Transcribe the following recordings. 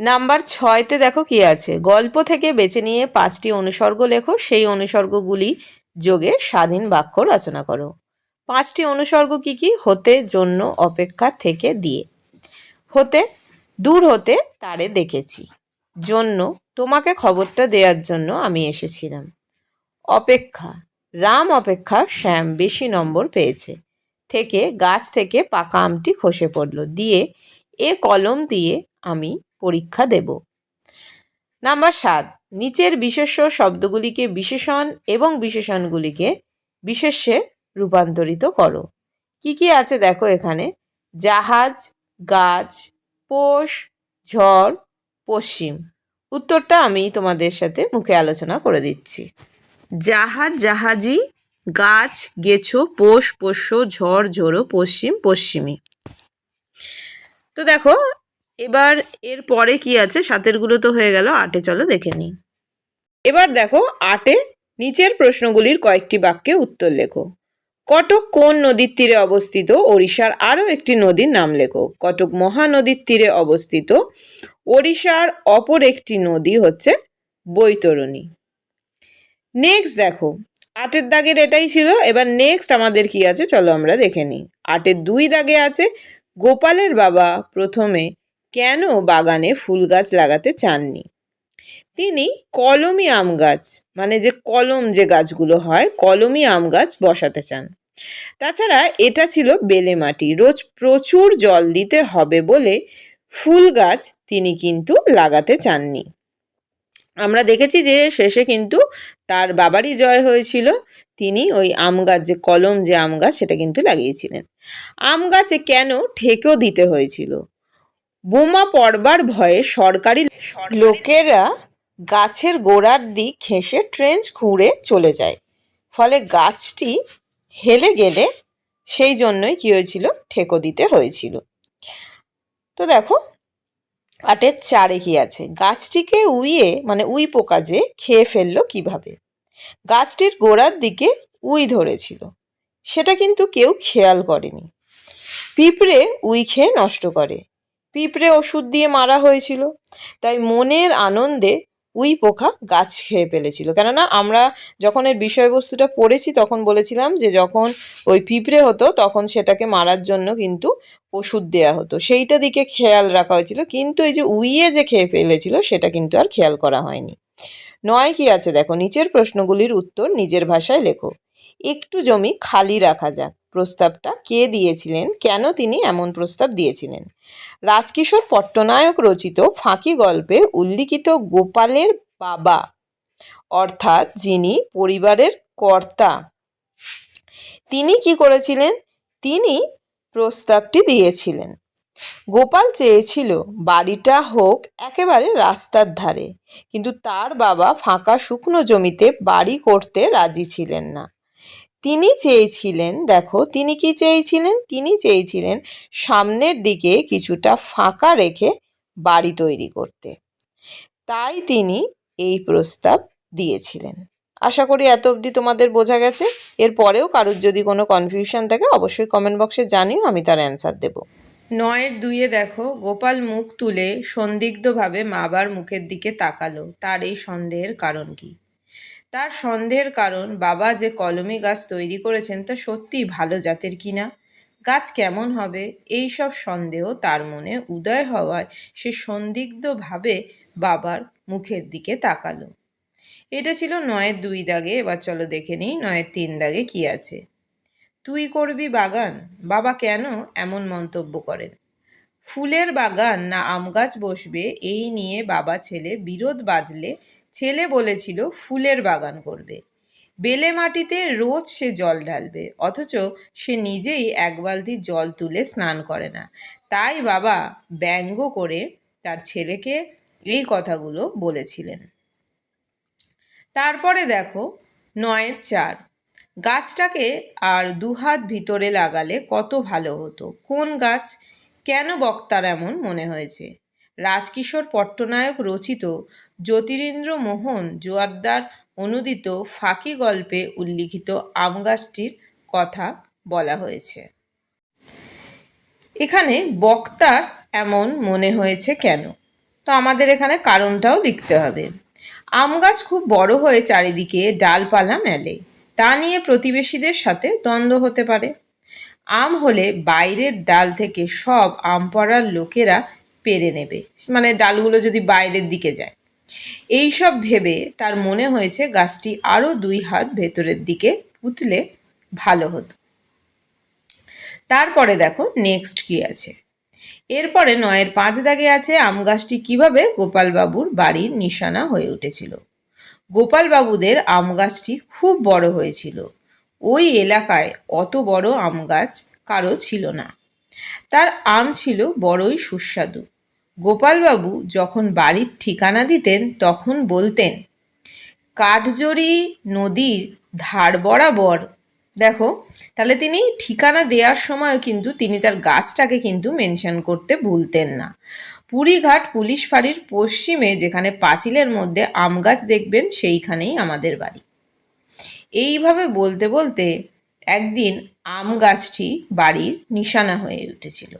Number ছয়তে দেখো কি আছে। গল্প থেকে বেছে নিয়ে পাঁচটি অনুসর্গ লেখো, সেই অনুসর্গগুলি যোগে স্বাধীন বাক্য রচনা করো। পাঁচটি অনুসর্গ কি কি? হতে, জন্য, অপেক্ষা, থেকে, দিয়ে। হতে, দূর হতে, তারে দেখেছি। জন্য, তোমাকে খবরটা দেওয়ার জন্য আমি এসেছিলাম। অপেক্ষা, রাম অপেক্ষা শ্যাম বেশি নম্বর পেয়েছে। থেকে, গাছ থেকে পাকা আমটি খসে পড়ল। দিয়ে, এ কলম দিয়ে আমি পরীক্ষা দেব। নাম্বার সাত, নিচের বিশেষ্য শব্দগুলিকে বিশেষণ এবং বিশেষণগুলিকে বিশেষ্যে রূপান্তরিত করো। কি কি আছে দেখো এখানে? জাহাজ, গাছ, পোষ, ঝড়, পশ্চিম। উত্তরটা আমি তোমাদের সাথে মুখে আলোচনা করে দিচ্ছি। জাহাজ, জাহাজি, গাছ, গেছো, পোষ, পোষ্য, ঝড়, ঝোড়ো, পশ্চিম, পশ্চিমী। তো দেখো এবার এর পরে কি আছে? সাতেরগুলো তো হয়ে গেল। আটে চলো দেখে নিই। এবার দেখো আটে নিচের প্রশ্নগুলির কয়েকটি বাক্যে উত্তর লেখো। কটক কোন নদীর তীরে অবস্থিত? ওড়িশার আরও একটি নদীর নাম লেখো। কটক মহানদীর তীরে অবস্থিত। ওড়িশার অপর একটি নদী হচ্ছে বৈতরণী। নেক্সট দেখো। আটের দাগের এটাই ছিল। এবার নেক্সট আমাদের কি আছে? চলো আমরা দেখে নিই। আটের দুই দাগে আছে, গোপালের বাবা প্রথমে কেন বাগানে ফুল গাছ লাগাতে চাননি? তিনি কলমি আম গাছ মানে যে কলম যে গাছগুলো হয়, কলমি আম গাছ বসাতে চান। তাছাড়া এটা ছিল বেলে মাটি, রোজ প্রচুর জল দিতে হবে বলে ফুল গাছ তিনি কিন্তু লাগাতে চাননি। আমরা দেখেছি যে শেষে কিন্তু তার বাবারই জয় হয়েছিল, তিনি ওই আম গাছ যে কলম যে আম গাছ সেটা কিন্তু লাগিয়েছিলেন। আম গাছে কেন ঠেকেও দিতে হয়েছিল? বোমা পড়বার ভয়ে সরকারি লোকেরা গাছের গোড়ার দিক ঘেঁষে ট্রেঞ্চ খুঁড়ে চলে যায়। ফলে গাছটি হেলে গেলে সেই জন্যই কী হয়েছিল? ঠেকো দিতে হয়েছিল। তো দেখো, আটের চারে কি আছে? গাছটিকে উইয়ে মানে উই পোকা যে, খেয়ে ফেলল কীভাবে? গাছটির গোড়ার দিকে উই ধরেছিল। সেটা কিন্তু কেউ খেয়াল করেনি। পিঁপড়ে উই খেয়ে নষ্ট করে। পিঁপড়ে ওষুধ দিয়ে মারা হয়েছিল। তাই মনের আনন্দে উই পোকা গাছ খেয়ে ফেলেছিল। কেননা আমরা যখন এর বিষয়বস্তুটা পড়েছি, তখন বলেছিলাম যে যখন ওই পিঁপড়ে হতো, তখন সেটাকে মারার জন্য কিন্তু ওষুধ দেওয়া হতো। সেইটা দিকে খেয়াল রাখা হয়েছিল। কিন্তু এই যে উইয়ে যে খেয়ে ফেলেছিল, সেটা কিন্তু আর খেয়াল করা হয়নি। নয় কি আছে দেখো? নিচের প্রশ্নগুলির উত্তর নিজের ভাষায় লেখো। একটু জমি খালি রাখা যাক। প্রস্তাবটা কে দিয়েছিলেন? কেন তিনি এমন প্রস্তাব দিয়েছিলেন? রাজকিশোর পট্টনায়ক রচিত ফাঁকি গল্পে উল্লিখিত গোপালের বাবা, অর্থাৎ যিনি পরিবারের কর্তা, তিনি কি করেছিলেন? তিনি প্রস্তাবটি দিয়েছিলেন। গোপাল চেয়েছিল, বাড়িটা হোক একেবারে রাস্তার ধারে, কিন্তু তার বাবা ফাঁকা শুকনো জমিতে বাড়ি করতে রাজি ছিলেন না। তিনি চেয়েছিলেন, দেখো, তিনি কি চেয়েছিলেন? তিনি চেয়েছিলেন সামনের দিকে কিছুটা ফাঁকা রেখে বাড়ি তৈরি করতে। তাই তিনি এই প্রস্তাব দিয়েছিলেন। আশা করি এত অবধি তোমাদের বোঝা গেছে। এরপরেও কারোর যদি কোনো কনফিউশন থাকে, অবশ্যই কমেন্ট বক্সে জানিও, আমি তার অ্যান্সার দেব। নয়ের দুইয়ে দেখো, গোপাল মুখ তুলে সন্দিগ্ধভাবে মাবার মুখের দিকে তাকালো। তার এই সন্দেহের কারণ কি? তার সন্দেহের কারণ বাবা যে কলমি গাছ তৈরি করেছেন তা সত্যিই ভালো জাতের কিনা গাছ কেমন হবে? এই সব সন্দেহ তার মনে উদয় হওয়ায় সে সন্দিগ্ধভাবে বাবার মুখের দিকে তাকালো। এটা ছিল নয়ের দুই দাগে, এবার চলো দেখে নিই নয়ের তিন দাগে কি আছে। তুই করবি বাগান? বাবা কেন এমন মন্তব্য করেন? ফুলের বাগান না আম গাছ বসবে? এই নিয়ে বাবা ছেলে বিরোধ বাঁধলে ছেলে বলেছিল, ফুলের বাগান করবে। বেলে মাটিতে রোজ সে জল ঢালবে, অথচ সে নিজেই এক বালতি জল তুলে স্নান করে না। তাই বাবা ব্যঙ্গ করে তার ছেলেকে এই কথাগুলো বলেছিলেন। তারপরে দেখো, নয়ের চার। গাছটাকে আর দুহাত ভিতরে লাগালে কত ভালো হতো। কোন গাছ? কেন বক্তার এমন মনে হয়েছে? রাজকিশোর পট্টনায়ক রচিত জ্যোতিরিন্দ্র মোহন জোয়ারদার অনুদিত ফাঁকি গল্পে উল্লিখিত আম গাছটির কথা বলা হয়েছে। এখানে বক্তার এমন মনে হয়েছে কেন? তো আমাদের এখানে কারণটাও লিখতে হবে। আম গাছ খুব বড় হয়ে চারিদিকে ডালপালা মেলে। তা নিয়ে প্রতিবেশীদের সাথে দ্বন্দ্ব হতে পারে। আম হলে বাইরের ডাল থেকে সব আম পড়ার লোকেরা পেরে নেবে। মানে ডালগুলো যদি বাইরের দিকে যায়। এই সব ভেবে তার মনে হয়েছে গাছটি আরও দুই হাত ভেতরের দিকে পুঁতলে ভালো হতো। তারপরে দেখো নেক্সট কি আছে? এরপরে নয়ের পাঁচ দাগে আছে আম গাছটি কীভাবে গোপালবাবুর বাড়ির নিশানা হয়ে উঠেছিল। গোপালবাবুদের আম গাছটি খুব বড় হয়েছিল। ওই এলাকায় অত বড় আম গাছ কারও ছিল না। তার আম ছিল বড়ই সুস্বাদু। গোপালবাবু যখন বাড়ির ঠিকানা দিতেন, তখন বলতেন, কাঠজড়ি নদীর ধার বরাবর, দেখো, তাহলে তিনি ঠিকানা দেওয়ার সময় কিন্তু তিনি তার গাছটাকে কিন্তু মেনশন করতে ভুলতেন না। পুরীঘাট পুলিশ ফাঁড়ির পশ্চিমে যেখানে পাঁচিলের মধ্যে আম গাছ দেখবেন, সেইখানেই আমাদের বাড়ি। এইভাবে বলতে বলতে একদিন আম গাছটি বাড়ির নিশানা হয়ে উঠেছিল।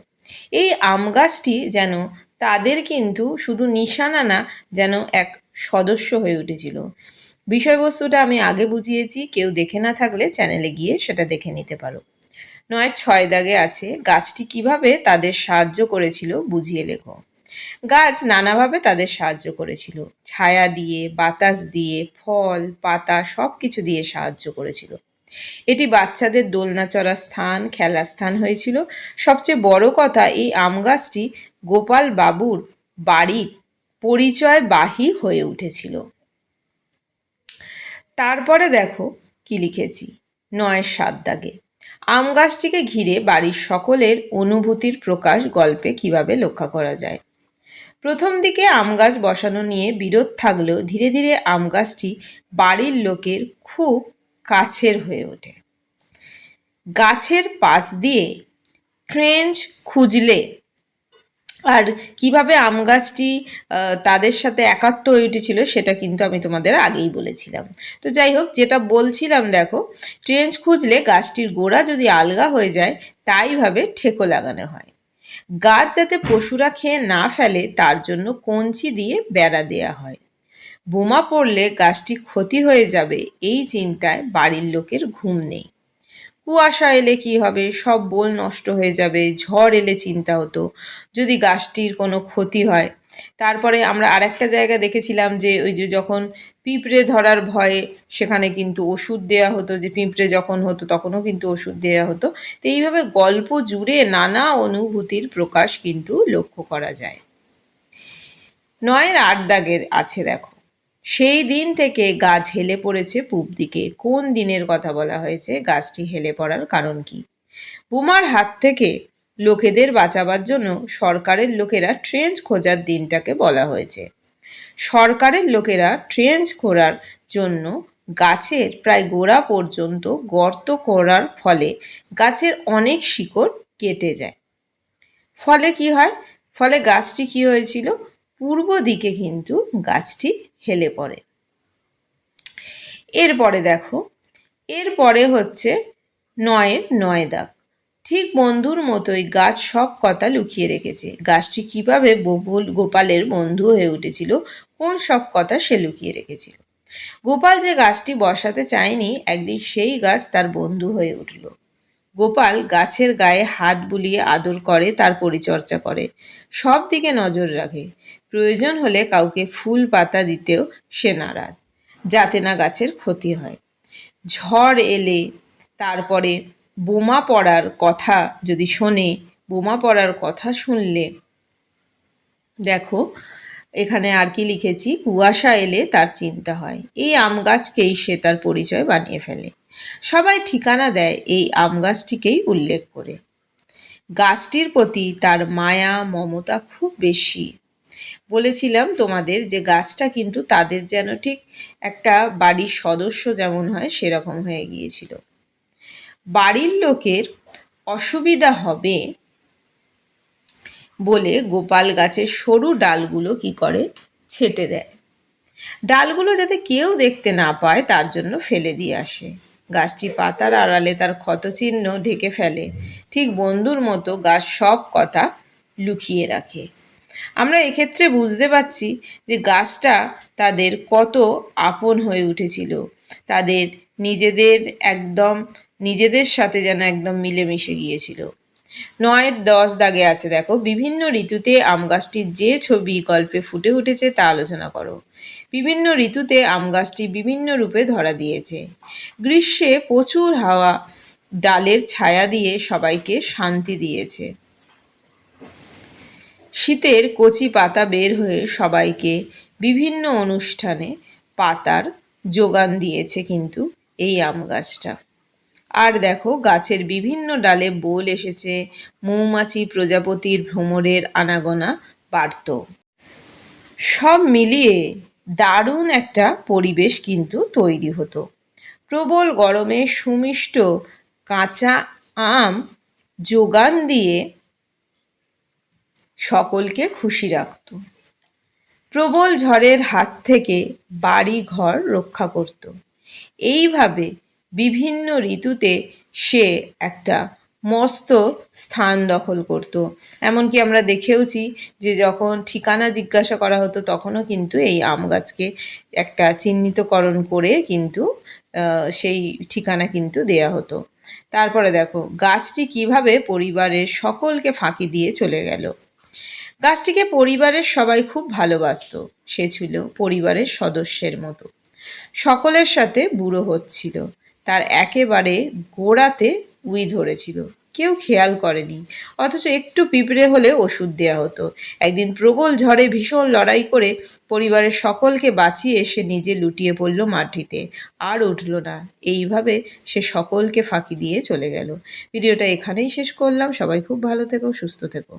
এই আম গাছটি যেন তাদের কিন্তু শুধু নিশানা না যেন এক সদস্য হয়ে উঠেছিল। বিষয়বস্তুটা আমি আগে বুঝিয়েছি, কেউ দেখে না থাকলে চ্যানেলে গিয়ে সেটা দেখে নিতে পারো। নয়, ছয় দাগে আছে, গাছটি কীভাবে তাদের সাহায্য করেছিল বুঝিয়ে লেখো। গাছ নানাভাবে তাদের সাহায্য করেছিল। ছায়া দিয়ে, বাতাস দিয়ে, ফল, পাতা সব কিছু দিয়ে সাহায্য করেছিল। এটি বাচ্চাদের দোলনা চড়ার স্থান, খেলার স্থান হয়েছিল। সবচেয়ে বড় কথা, এই আম গাছটি গোপাল বাবুর বাড়ির পরিচয় বাহি হয়ে উঠেছিল। তারপরে দেখো কি লিখেছি। নয় সাত দাগে। আম গাছটিকে ঘিরে বাড়ির সকলের অনুভূতির প্রকাশ গল্পে কীভাবে লক্ষ্য করা যায়? প্রথম দিকে আম গাছ বসানো নিয়ে বিরোধ থাকলেও ধীরে ধীরে আম গাছটি বাড়ির লোকের খুব কাছের হয়ে ওঠে। গাছের পাশ দিয়ে ট্রেঞ্চ খুঁজলে আর কীভাবে আম গাছটি তাদের সাথে একাত্ম হয়ে উঠেছিল সেটা কিন্তু আমি তোমাদের আগেই বলেছিলাম। তো যাই হোক, যেটা বলছিলাম দেখো, ট্রেঞ্চ খুঁজলে গাছটির গোড়া যদি আলগা হয়ে যায় তাইভাবে ঠেকো লাগানো হয়। গাছ যাতে পশুরা খেয়ে না ফেলে, তার জন্য কঞ্চি দিয়ে বেড়া দেয়া হয়। বোমা পড়লে গাছটি ক্ষতি হয়ে যাবে, এই চিন্তায় বাড়ির লোকের ঘুম নেই। কুয়াশা এলে কি হবে? সব বোল নষ্ট হয়ে যাবে, ঝড় এলে চিন্তা হতো, যদি গাছটির কোনো ক্ষতি হয়। তারপরে আমরা আরেকটা জায়গা দেখেছিলাম যে, ওই যে যখন পিঁপড়ে ধরার ভয়ে সেখানে কিন্তু ওষুধ দেওয়া হতো, যে পিঁপড়ে যখন হতো তখনও কিন্তু ওষুধ দেওয়া হতো। তো এইভাবে গল্প জুড়ে নানা অনুভূতির প্রকাশ কিন্তু লক্ষ্য করা যায়। নয়ের আট দাগের আছে, দেখো। সেই দিন থেকে গাছ হেলে পড়েছে পূব দিকে। কোন দিনের কথা বলা হয়েছে? গাছটি হেলে পড়ার কারণ কি? বোমার হাত থেকে লোকেদের বাঁচাবার জন্য সরকারের লোকেরা ট্রেঞ্চ খোঁজার দিনটাকে বলা হয়েছে। সরকারের লোকেরা ট্রেঞ্চ খোঁড়ার জন্য গাছের প্রায় গোড়া পর্যন্ত গর্ত করার ফলে গাছের অনেক শিকড় কেটে যায়। ফলে কি হয়? ফলে গাছটি কি হয়েছিল? পূর্ব দিকে কিন্তু গাছটি হেলে পড়ে। এরপরে দেখো, এরপরে হচ্ছে নয়ের নয় দাগ। ঠিক বন্ধুর মতোই গাছ সব কথা লুকিয়ে রেখেছে। গাছটি কীভাবে ববুল গোপালের বন্ধু হয়ে উঠেছিল, কোন সব কথা সে লুকিয়ে রেখেছিল। গোপাল যে গাছটি বসাতে চায়নি, একদিন সেই গাছ তার বন্ধু হয়ে উঠল। গোপাল গাছের গায়ে হাত বুলিয়ে আদর করে, তার পরিচর্যা করে। সব দিকে নজর রাখে। প্রয়োজন হলে কাউকে ফুল পাতা দিতেও সে নারাজ, যাতে না গাছের ক্ষতি হয়। ঝড় এলে তারপরে বোমা পড়ার কথা যদি শোনে, বোমা পড়ার কথা শুনলে, দেখো, এখানে আর কি লিখেছি, কুয়াশা এলে তার চিন্তা হয়। এই আম গাছকেই সে তার পরিচয় বানিয়ে ফেলে। সবাই ঠিকানা দেয় এই আম গাছটিকেই উল্লেখ করে। গাছটির প্রতি তার মায়া, মমতা খুব বেশি। বলেছিলাম তোমাদের যে গাছটা কিন্তু তাদের যেন ঠিক একটা বাড়ির সদস্য যেমন হয় সেরকম হয়ে গিয়েছিল। বাড়ির লোকের অসুবিধা হবে বলে গোপাল গাছের সরু ডালগুলো কি করে ছেটে দেয়। ডালগুলো যাতে কেউ দেখতে না পায় তার জন্য ফেলে দিয়ে আসে। গাছটি পাতার আড়ালে তার ক্ষতচিহ্ন ঢেকে ফেলে। ঠিক বন্ধুর মতো গাছ সব কথা লুকিয়ে রাখে। আমরা এক্ষেত্রে বুঝতে পারছি যে গাছটা তাদের কত আপন হয়ে উঠেছিল। তাদের নিজেদের একদম, নিজেদের সাথে যেন একদম মিলেমিশে গিয়েছিল। নয়ের দশ দাগে আছে, দেখো, বিভিন্ন ঋতুতে আম গাছটির যে ছবি গল্পে ফুটে উঠেছে তা আলোচনা করো। বিভিন্ন ঋতুতে আম গাছটি বিভিন্ন রূপে ধরা দিয়েছে। গ্রীষ্মে প্রচুর হাওয়া ডালের ছায়া দিয়ে সবাইকে শান্তি দিয়েছে। শীতের কচি পাতা বের হয়ে সবাইকে বিভিন্ন অনুষ্ঠানে পাতার যোগান দিয়েছে কিন্তু এই আম গাছটা। আর দেখো, গাছের বিভিন্ন ডালে বোল এসেছে, মৌমাছি প্রজাপতির ভ্রমরের আনাগোনা বাড়ত। সব মিলিয়ে দারুণ একটা পরিবেশ কিন্তু তৈরি হতো। প্রবল গরমে সুমিষ্ট কাঁচা আম যোগান দিয়ে সকলকে খুশি রাখত। প্রবল ঝড়ের হাত থেকে বাড়ি ঘর রক্ষা করত। এইভাবে বিভিন্ন ঋতুতে সে একটা মস্ত স্থান দখল করত। এমনকি আমরা দেখেওছি যে যখন ঠিকানা জিজ্ঞাসা করা হতো, তখনও কিন্তু এই আম গাছকে একটা চিহ্নিতকরণ করে কিন্তু সেই ঠিকানা কিন্তু দেয়া হতো। তারপরে দেখো, গাছটি কীভাবে পরিবারের সকলকে ফাঁকি দিয়ে চলে গেল? গাছটিকে পরিবারের সবাই খুব ভালোবাসত, সে ছিল পরিবারের সদস্যের মতো। সকলের সাথে বুড়ো হচ্ছিল, তার একেবারে গোড়াতে উই ধরেছিল। কেউ খেয়াল করেনি। অথচ একটু পিঁপড়ে হলে ওষুধ দেয়া হতো। একদিন প্রবল ঝড়ে ভীষণ লড়াই করে পরিবারের সকলকে বাঁচিয়ে সে নিজে লুটিয়ে পড়ল মাটিতে। আর উঠল না। এইভাবে সে সকলকে ফাঁকি দিয়ে চলে গেল। ভিডিওটা এখানেই শেষ করলাম। সবাই খুব ভালো থেকো, সুস্থ থেকো।